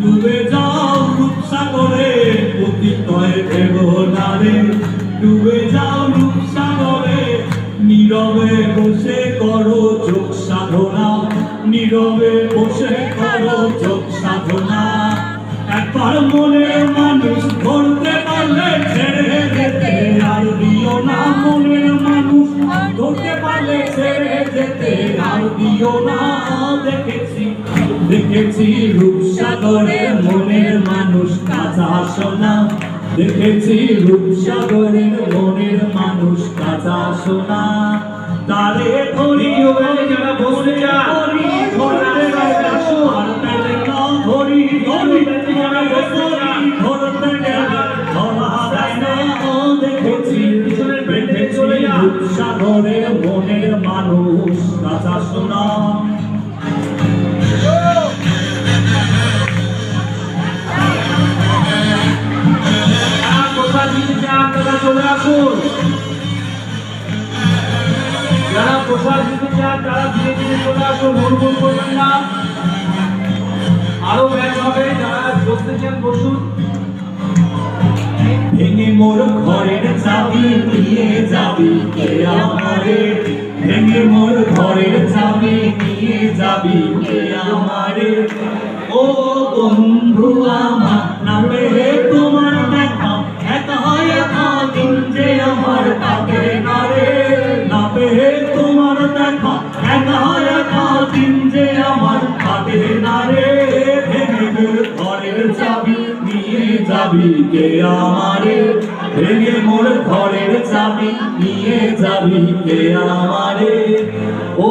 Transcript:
ডুবে যাও রূপসাগরে। অতি নীরবে বসে করো চোখ সাধনা। নীরবে বসে করো চোখ সাধনা। একবার মনের মানুষ আর দিও না দেখেছি। দেখেছি রূপসাগরে মনের মানুষ কাঁচা সোনা। দেখেছি রূপসাগরের মনের মানুষ কাঁচা সোনা। তারে ধরি যারা ধরতে ধরতে যায় না। দেখেছি রূপসাগরের মনের কাঁচা সোনা যারা প্রসাদ দিতে চান তারা ধীরে ধীরে চলে আসুন হুড়মুড় করবেন না আরও ব্যাচ হবে যারা বসতে চান বসুন ভেঙে মোর ঘরের চাবি নিয়ে যাবি যাবি কে ও বন্ধু আমার, নামে তোমার দেখা। এত হয় দিন যে আমার কাটে না রে নামে তোমার দেখা। এত হয় দিন যে আমার কাটে না ঘরের চাবি, নিয়ে যাবি কে আমারে? ভেঙে মোর ঘরের চাবি, নিয়ে যাবি কে আমারে? ও